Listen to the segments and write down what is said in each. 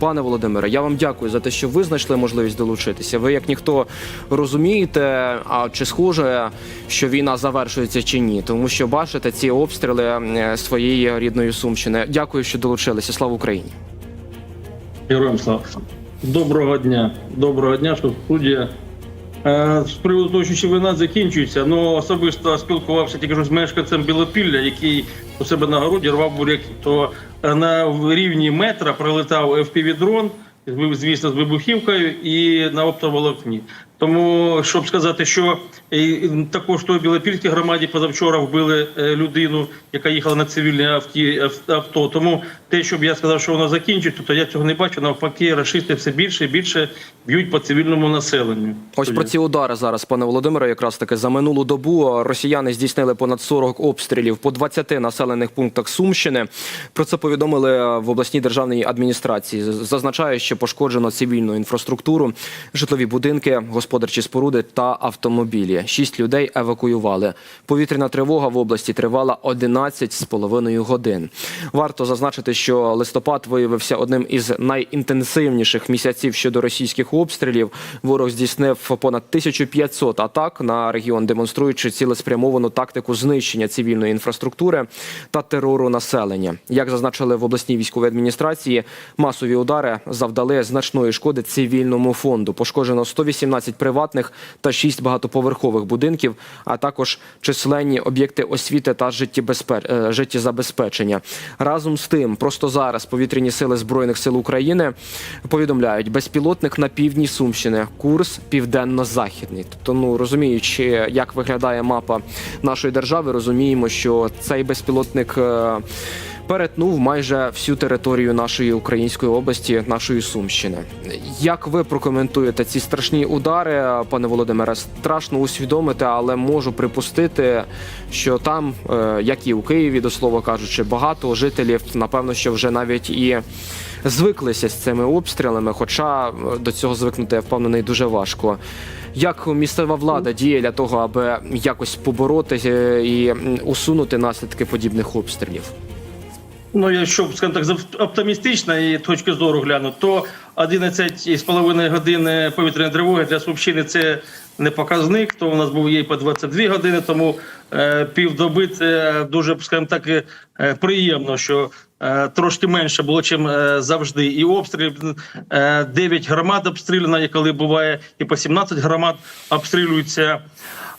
Пане Володимире, я вам дякую за те, що ви знайшли можливість долучитися. Ви як ніхто розумієте, а чи схоже, що війна завершується чи ні, тому що бачите ці обстріли своєї рідної сумщини. Дякую, що долучилися. Слава Україні! Героям слава. Доброго дня. Доброго дня, що студія. Е, З приводу того, що війна закінчується, ну особисто спілкувався тільки що з мешканцем Білопілля, який у себе на городі рвав буряки. То на рівні метра прилетав FPV-дрон, звісно, з вибухівкою і на оптоволокні. Тому, щоб сказати, що е, також той Білопільській громаді позавчора вбили е, людину, яка їхала на цивільне авто. Тому те, щоб я сказав, що воно закінчиться, то я цього не бачу. Навпаки, рашисти все більше і більше б'ють по цивільному населенню. Ось про ці удари зараз, пане Володимире, якраз таки за минулу добу росіяни здійснили понад 40 обстрілів по 20 населених пунктах Сумщини. Про це повідомили в обласній державній адміністрації. Зазначає, що пошкоджено цивільну інфраструктуру, житлові будинки, господарчі споруди та автомобілі. Шість людей евакуювали. Повітряна тривога в області тривала 11 з половиною годин. Варто зазначити, що листопад виявився одним із найінтенсивніших місяців щодо російських обстрілів. Ворог здійснив понад 1500 атак на регіон, демонструючи цілеспрямовану тактику знищення цивільної інфраструктури та терору населення. Як зазначили в обласній військовій адміністрації, масові удари завдали значної шкоди цивільному фонду. Пошкоджено 118 приватних та 6 багатоповерхових будинків, а також численні об'єкти освіти та е, життєзабезпечення. Разом з тим, просто зараз повітряні сили збройних сил України повідомляють безпілотник на півдні Сумщини, курс південно-західний. Тобто, ну розуміючи, як виглядає мапа нашої держави, розуміємо, що цей безпілотник. Перетнув майже всю територію нашої української області, нашої Сумщини. Як ви прокоментуєте ці страшні удари, пане Володимире? Страшно усвідомити, але можу припустити, що там, е, як і у Києві, до слова кажучи, багато жителів, напевно, що вже навіть і звиклися з цими обстрілами, хоча е, до цього звикнути, я впевнений, дуже важко. Як місцева влада діє для того, аби якось побороти е, і усунути наслідки подібних обстрілів? Ну, якщо скажімо так, з оптимістичної точки зору гляну, то 11,5 години повітряної тривоги для Сумщини це не показник. То у нас був і по 22 години, тому е, півдоби це дуже, скажімо так, е, приємно, що е, трошки менше було, чим е, завжди. І обстрілів е, 9 громад обстріляно, і коли буває і по 17 громад обстрілюються.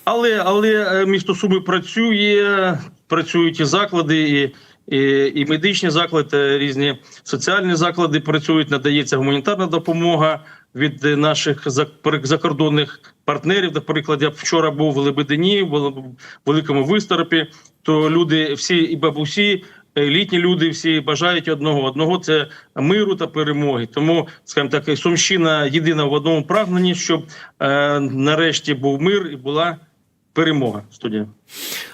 Але але е, місто Суми працює, працюють і заклади, і, і, і медичні заклади, е, різні соціальні заклади працюють, надається гуманітарна допомога від е, наших за- закордонних партнерів. Наприклад, я вчора був в Лебедині, в великому висторопі. То люди, всі і бабусі, е, літні люди, всі бажають одного. Одного це миру та перемоги. Тому, скажімо так, Сумщина єдина в одному прагненні, щоб е, нарешті був мир і була перемога. Студія.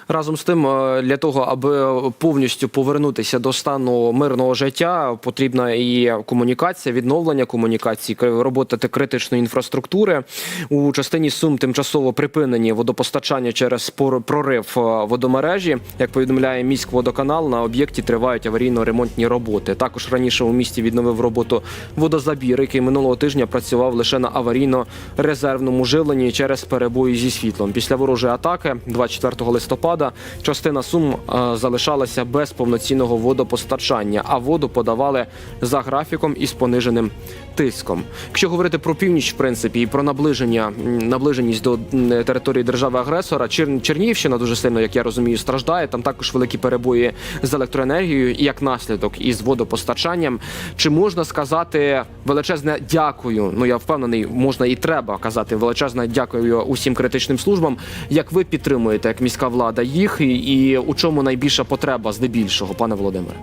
Разом з тим, е, для того, аби повністю повернутися до стану мирного життя, потрібна і комунікація, відновлення комунікації, робота критичної інфраструктури. У частині Сум тимчасово припинені водопостачання через прорив е, водомережі. Як повідомляє міськводоканал, на об'єкті тривають аварійно-ремонтні роботи. Також раніше у місті відновив роботу водозабір, який минулого тижня працював лише на аварійно-резервному живленні через перебої зі світлом. Після ворожої атаки 24 листопада частина сум е, залишалася без повноцінного водопостачання, а воду подавали за графіком із пониженим тиском. Якщо говорити про північ, в принципі, і про наближення наближеність до території держави-агресора, Чер... Чернігівщина дуже сильно, як я розумію, страждає. Там також великі перебої з електроенергією, і як наслідок із водопостачанням. Чи можна сказати величезне дякую? Ну я впевнений, можна і треба казати величезне дякую усім критичним службам. Як ви підтримуєте, як міська влада їх, і, і у чому найбільша потреба здебільшого, пане Володимире?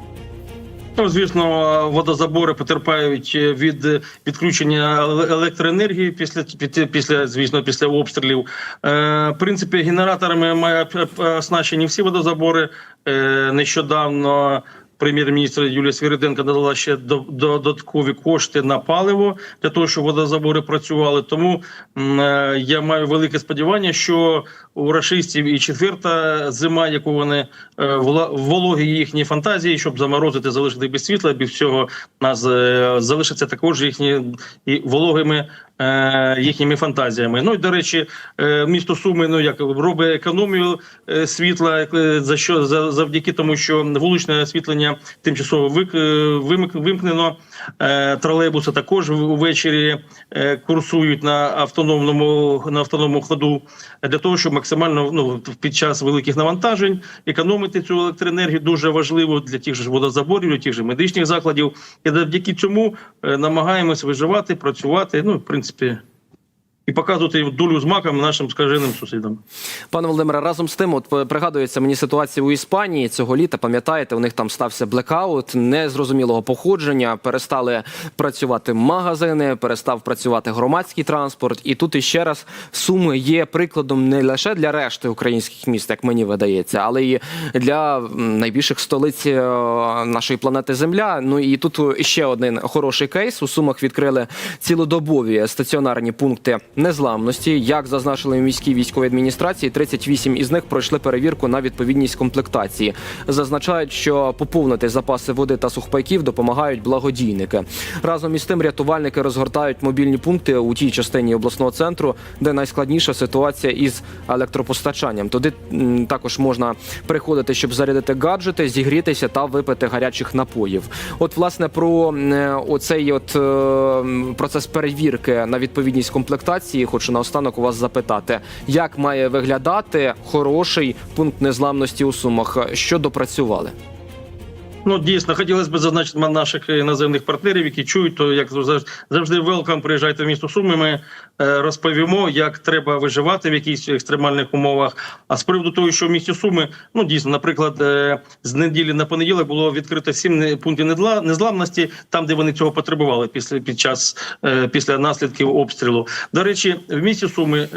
Ну, звісно, водозабори потерпають від відключення електроенергії після після, звісно, після обстрілів. Е, в принципі, генераторами е, оснащені всі водозабори. Е, нещодавно прем'єр-міністра Юлія Свириденко надала ще до- додаткові кошти на паливо для того, щоб водозабори працювали. Тому е, я маю велике сподівання, що у рашистів і четверта зима, яку вони е, вологі їхні фантазії, щоб заморозити, залишити без світла, без всього нас е, залишиться також їхні і вологими їхніми фантазіями. Ну і до речі, е, місто Суми ну як робить економію е, світла, е, за що за завдяки тому, що вуличне освітлення тимчасово е, вимкнено. Е, Тролейбуси також увечері е, курсують на автономному на автономному ходу для того, щоб максимально ну під час великих навантажень економити цю електроенергію дуже важливо для тих же водозаборів, для тих же медичних закладів. І завдяки цьому е, намагаємось виживати, працювати. Ну, в принципі, Hiçbir. І показувати долю з маком нашим скаженим сусідам. Пане Володимире, разом з тим, от пригадується мені ситуація у Іспанії цього літа. Пам'ятаєте, у них там стався блекаут незрозумілого походження. Перестали працювати магазини, перестав працювати громадський транспорт. І тут іще раз суми є прикладом не лише для решти українських міст, як мені видається, але і для найбільших столиць е, нашої планети Земля. Ну і тут ще один хороший кейс. У сумах відкрили цілодобові стаціонарні пункти незламності. Як зазначили в міській військовій адміністрації, 38 із них пройшли перевірку на відповідність комплектації. Зазначають, що поповнити запаси води та сухпайків допомагають благодійники. Разом із тим рятувальники розгортають мобільні пункти у тій частині обласного центру, де найскладніша ситуація із електропостачанням. Туди також можна приходити, щоб зарядити гаджети, зігрітися та випити гарячих напоїв. От, власне, про оцей от е, процес перевірки на відповідність комплектації, хочу наостанок у вас запитати, як має виглядати хороший пункт незламності у сумах? Що допрацювали? Ну дійсно хотілося б зазначити на наших іноземних партнерів, які чують, то як завжди- велкам, приїжджайте в місто Суми. Ми е, розповімо, як треба виживати в якихось екстремальних умовах. А з приводу того, що в місті Суми, ну дійсно, наприклад, е, з неділі на понеділок було відкрито сім пунктів незламності, там де вони цього потребували після під час е, після наслідків обстрілу. До речі, в місті Суми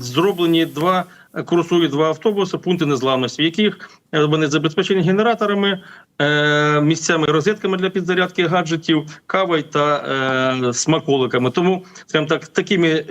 зроблені два. Курсують два автобуси, пункти незламності, в яких е, вони забезпечені генераторами, е, місцями розетками для підзарядки гаджетів, кавою та е, смаколиками. Тому скажімо так, такими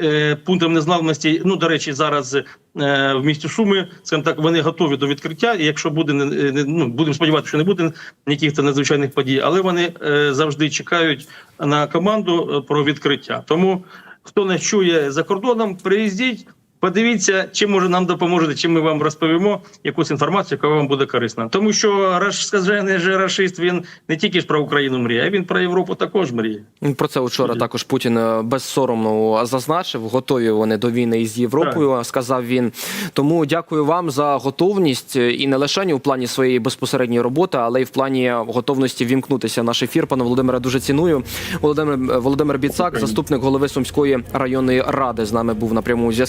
пунктами незламності, ну до речі, зараз в місті Суми, скажімо так, вони готові до відкриття. І якщо буде ну будемо сподіватися, що не буде якихось надзвичайних подій, але вони завжди чекають на команду про відкриття. Тому хто не чує за кордоном, приїздіть. Подивіться, чим може нам допоможете, чим ми вам розповімо якусь інформацію, яка вам буде корисна. Тому що раш скажений же рашист він не тільки ж про Україну мріє, а він про Європу також мріє. Про це вчора також Путін е, безсоромно зазначив. Готові вони до війни із Європою, сказав він. Тому дякую вам за готовність е, і не лише у плані своєї безпосередньої роботи, але й в плані готовності вімкнутися в наш ефір. Пане Володимире, дуже ціную. Володимир Володимир Біцак, заступник голови Сумської районної ради, з нами був на прямому зв'язку.